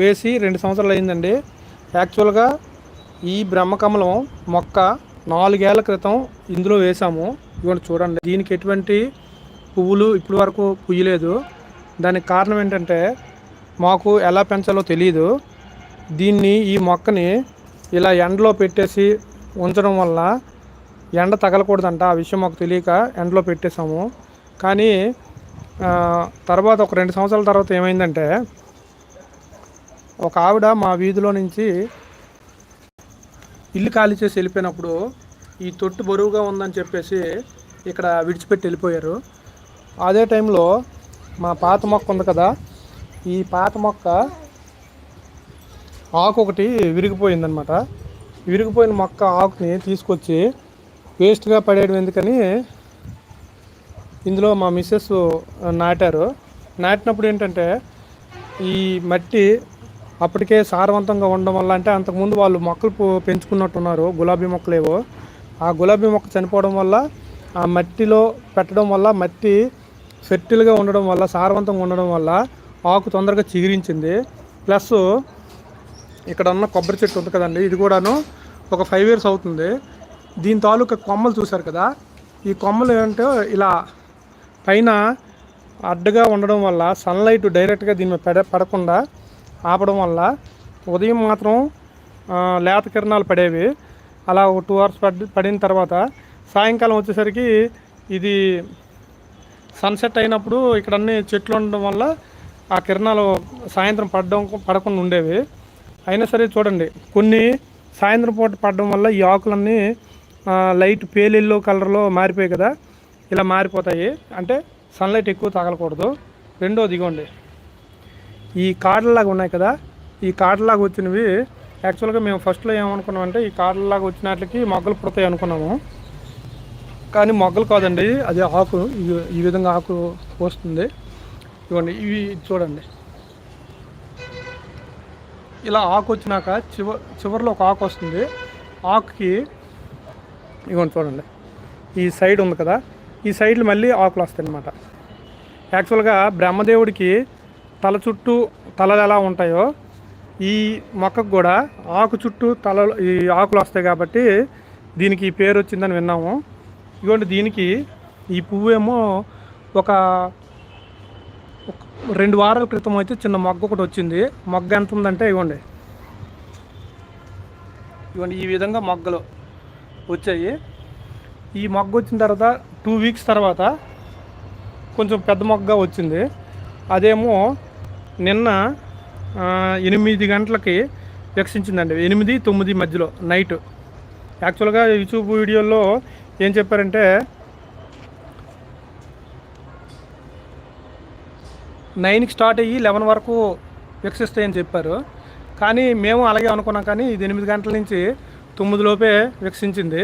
వేసి రెండు సంవత్సరాలు అయిందండి. యాక్చువల్గా ఈ బ్రహ్మకమలం మొక్క నాలుగేళ్ళ క్రితం ఇందులో వేసాము. ఇవ్వండి చూడండి. దీనికి ఎటువంటి పువ్వులు ఇప్పటి వరకు పుయ్యలేదు దానికి కారణం ఏంటంటే మాకు ఎలా పెంచాలో తెలియదు దీన్ని ఈ మొక్కని ఇలా ఎండలో పెట్టేసి ఉంచడం వల్ల ఎండ తగలకూడదంట. ఆ విషయం మాకు తెలియక ఎండలో పెట్టేసాము కానీ తర్వాత ఒక రెండు సంవత్సరాల తర్వాత ఏమైందంటే ఒక ఆవిడ మా వీధిలో నుంచి ఇల్లు ఖాళీ చేసి వెళ్ళిపోయినప్పుడు ఈ తొట్టు బరువుగా ఉందని చెప్పేసి ఇక్కడ విడిచిపెట్టి వెళ్ళిపోయారు. అదే టైంలో మా పాత మొక్క ఉంది కదా ఈ పాత మొక్క ఆకు ఒకటి విరిగిపోయిందనమాట విరిగిపోయిన మొక్క ఆకుని తీసుకొచ్చి వేస్ట్గా పడేయడం ఎందుకని ఇందులో మా మిస్సెస్ నాటారు. నాటినప్పుడు ఏంటంటే ఈ మట్టి అప్పటికే సారవంతంగా ఉండడం వల్ల అంటే అంతకుముందు వాళ్ళు మొక్కలు పెంచుకున్నట్టున్నారు. గులాబీ మొక్కలేవో. ఆ గులాబీ మొక్క చనిపోవడం వల్ల ఆ మట్టిలో పెట్టడం వల్ల మట్టి ఫెర్టిల్గా ఉండడం వల్ల సారవంతంగా ఉండడం వల్ల ఆకు తొందరగా చిగిరించింది. ప్లస్ ఇక్కడ ఉన్న కొబ్బరి చెట్టు ఉంది కదండి ఇది కూడాను ఒక ఫైవ్ ఇయర్స్ అవుతుంది. దీని తాలూకా కొమ్మలు చూశారు కదా ఈ కొమ్మలు ఏంటంటే ఇలా పైన అడ్డగా ఉండడం వల్ల సన్లైట్ డైరెక్ట్గా దీని మీద పడ పడకుండా ఆపడం వల్ల ఉదయం మాత్రం లేత కిరణాలు పడేవి. అలా ఒక టూ అవర్స్ పడి పడిన తర్వాత సాయంకాలం వచ్చేసరికి ఇది సన్సెట్ అయినప్పుడు ఇక్కడ అన్ని చెట్లు ఉండడం వల్ల ఆ కిరణాలు సాయంత్రం పడడం పడకుండా ఉండేవి. అయినా సరే చూడండి కొన్ని సాయంత్రం పూట పడడం వల్ల ఈ ఆకులన్నీ లైట్ పేలిల్లో కలర్లో మారిపోయాయి కదా. ఇలా మారిపోతాయి. అంటే సన్లైట్ ఎక్కువ తగలకూడదు రెండోది ఇగోండి. ఈ కార్డులాగా ఉన్నాయి కదా ఈ కార్డులాగా వచ్చినవి యాక్చువల్గా మేము ఫస్ట్లో ఏమనుకున్నామంటే ఈ కార్డులాగా వచ్చినట్లకి మొగ్గలు పుడతాయి అనుకున్నాము. కానీ మొగ్గలు కాదండి అది ఆకు ఈ- ఈ విధంగా ఆకు వస్తుంది. ఇవ్వండి ఇవి చూడండి. ఇలా ఆకు వచ్చినాక చివ చివరిలో ఒక ఆకు వస్తుంది. ఆకుకి ఇవ్వండి చూడండి. ఈ సైడ్ ఉంది కదా ఈ సైడ్లు మళ్ళీ ఆకులు వస్తాయి అన్నమాట యాక్చువల్గా బ్రహ్మదేవుడికి తల చుట్టూ తలలు ఎలా ఉంటాయో ఈ మొక్కకు కూడా ఆకు చుట్టూ తలలు ఈ ఆకులు వస్తాయి కాబట్టి దీనికి ఈ పేరు వచ్చిందని విన్నాము. ఇదిగోండి దీనికి ఈ పువ్వు ఏమో ఒక ఒక రెండు వారాల క్రితం అయితే చిన్న మొగ్గ ఒకటి వచ్చింది. మొగ్గ ఎంత ఉందంటే ఇవ్వండి ఇవ్వండి ఈ విధంగా మొగ్గలు వచ్చాయి. ఈ మొగ్గ వచ్చిన తర్వాత టూ వీక్స్ తర్వాత కొంచెం పెద్ద మొగ్గ వచ్చింది. అదేమో నిన్న ఎనిమిది గంటలకి వికసించిందండి ఎనిమిది తొమ్మిది మధ్యలో నైట్. యాక్చువల్గా యూట్యూబ్ వీడియోలో ఏం చెప్పారంటే నైన్కి స్టార్ట్ అయ్యి లెవెన్ వరకు వికసిస్తాయని చెప్పారు. కానీ మేము అలాగే అనుకున్నాం. కానీ ఇది ఎనిమిది గంటల నుంచి తొమ్మిది లోపే వికసించింది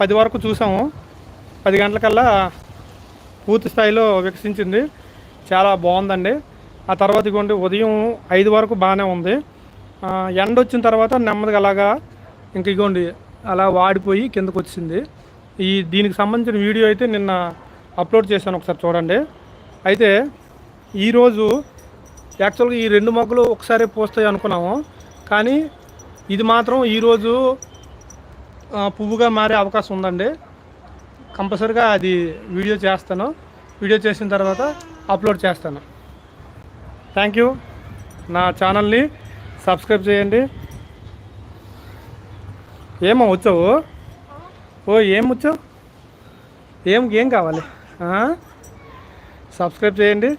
పది వరకు చూసాము. పది గంటలకల్లా పూర్తి స్థాయిలో వికసించింది చాలా బాగుందండి. ఆ తర్వాత ఇగోండి ఉదయం ఐదు వరకు బాగానే ఉంది. ఎండ వచ్చిన తర్వాత నెమ్మదిగా అలాగా ఇంక ఇగోండి అలా వాడిపోయి కిందకు వచ్చింది. ఈ దీనికి సంబంధించిన వీడియో అయితే నిన్న అప్లోడ్ చేశాను ఒకసారి చూడండి. అయితే ఈరోజు యాక్చువల్గా ఈ రెండు మొక్కలు ఒకసారి పోస్తాయి అనుకున్నాము. కానీ ఇది మాత్రం ఈరోజు పువ్వుగా మారే అవకాశం ఉందండి. కంపల్సరిగా అది వీడియో చేస్తాను. వీడియో చేసిన తర్వాత అప్లోడ్ చేస్తాను. థ్యాంక్ యూ నా ఛానల్ని సబ్స్క్రైబ్ చేయండి. ఏమో వచ్చావు ఓ ఏం వచ్చావు ఏం ఏం కావాలి? సబ్స్క్రైబ్ చేయండి.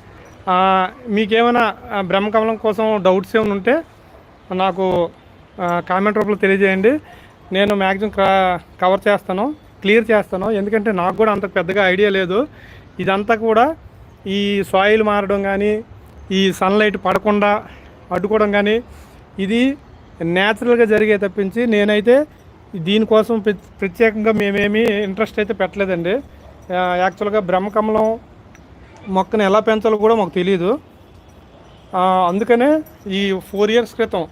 మీకేమైనా బ్రహ్మకమలం కోసం డౌట్స్ ఏమైనా ఉంటే నాకు కామెంట్ రూపంలో తెలియజేయండి. నేను మ్యాక్సిమం కవర్ చేస్తాను క్లియర్ చేస్తాను. ఎందుకంటే నాకు కూడా అంత పెద్దగా ఐడియా లేదు. ఇదంతా కూడా ఈ సాయిల్ మారడం కానీ ఈ సన్లైట్ పడకుండా అడ్డుకోవడం కానీ ఇది న్యాచురల్గా జరిగే తప్పించి నేనైతే దీనికోసం ప్ర- ప్రత్యేకంగా మేమేమి ఇంట్రెస్ట్ అయితే పెట్టలేదండి. యాక్చువల్గా బ్రహ్మకమలం మొక్కను ఎలా పెంచాలో కూడా మాకు తెలియదు అందుకనే ఈ ఫోర్ ఇయర్స్ క్రితం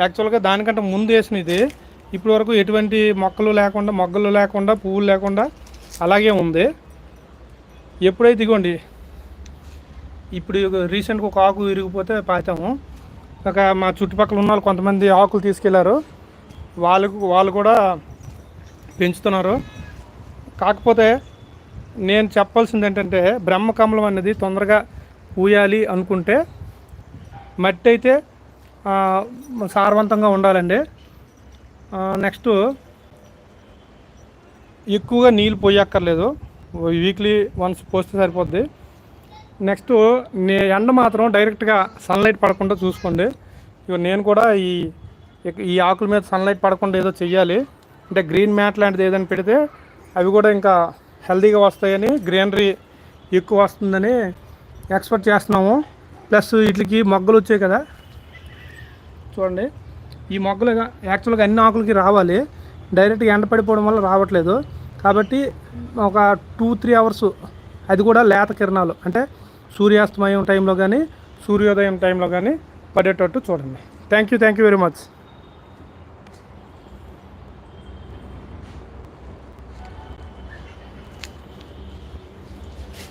యాక్చువల్గా దానికంటే ముందు వేసిన ఇది ఇప్పటి వరకు ఎటువంటి మొక్కలు లేకుండా మొగ్గలు లేకుండా పువ్వులు లేకుండా అలాగే ఉంది. ఎప్పుడైతే ఇగోండి ఇప్పుడు రీసెంట్గా ఒక ఆకు విరిగిపోతే పాతాము. ఒక మా చుట్టుపక్కల ఉన్న వాళ్ళు కొంతమంది ఆకులు తీసుకెళ్ళారు. వాళ్ళకు వాళ్ళు కూడా పెంచుతున్నారు. కాకపోతే నేను చెప్పాల్సింది ఏంటంటే బ్రహ్మకమలం అనేది తొందరగా పూయాలి అనుకుంటే మట్టి అయితే సారవంతంగా ఉండాలండి. నెక్స్ట్ ఎక్కువగా నీళ్ళు పోయక్కర్లేదు. వీక్లీ వన్స్ పోస్తే సరిపోద్ది. నెక్స్ట్ నే ఎండ మాత్రం డైరెక్ట్గా సన్లైట్ పడకుండా చూసుకోండి. ఇక నేను కూడా ఈ ఈ ఆకుల మీద సన్లైట్ పడకుండా ఏదో చెయ్యాలి. అంటే గ్రీన్ మ్యాట్ లాంటిది ఏదైనా పెడితే అవి కూడా ఇంకా హెల్తీగా వస్తాయని గ్రీనరీ ఎక్కువ వస్తుందని ఎక్స్పెక్ట్ చేస్తున్నాము. ప్లస్ వీటికి మొగ్గలు వచ్చాయి కదా. చూడండి. ఈ మొగ్గలు యాక్చువల్గా అన్ని ఆకులకి రావాలి. డైరెక్ట్గా ఎండ పడిపోవడం వల్ల రావట్లేదు. కాబట్టి ఒక టూ త్రీ అవర్స్ అది కూడా లేత కిరణాలు. అంటే సూర్యాస్తమయం టైంలో కానీ సూర్యోదయం టైంలో కానీ పడేటట్టు చూడండి. Thank you thank you very much